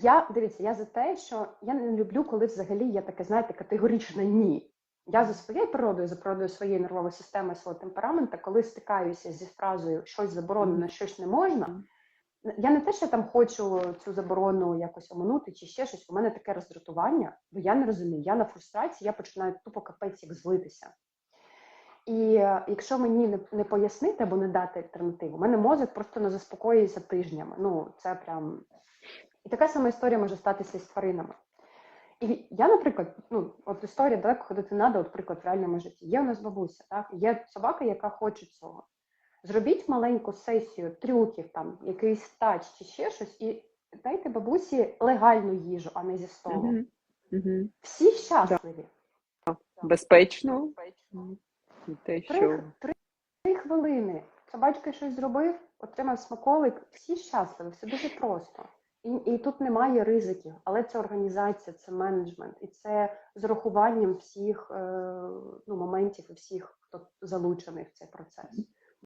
Я дивіться, я за те, що я не люблю, коли взагалі є таке, знаєте, категоричне ні. Я за своєю природою, за природою своєї нервової системи, свого темпераменту, коли стикаюся зі фразою щось заборонено, щось не можна. Я не те, що там хочу цю заборону якось оминути чи ще щось. У мене таке роздратування, бо я не розумію. Я на фрустрації, я починаю тупо капець як злитися. І е, якщо мені не, не пояснити або не дати альтернативу, у мене мозок просто не заспокоюється тижнями. Ну, це прям. І така сама історія може статися з тваринами. І я, наприклад, ну, от історія далеко ходити треба, от приклад в реальному житті. Є у нас бабуся, так? Є собака, яка хоче цього. Зробіть маленьку сесію трюків, там, якийсь тач чи ще щось, і дайте бабусі легальну їжу, а не зі столу. Мгм. Мгм. Всі щасливі. Безпечно. І Те, Три, що три, три хвилини. Собачка щось зробив, отримав смаколик, всі щасливі, все дуже просто. І, і тут немає ризиків, але це організація, це менеджмент, і це з урахуванням всіх е, ну, моментів і всіх, хто залучений в цей процес.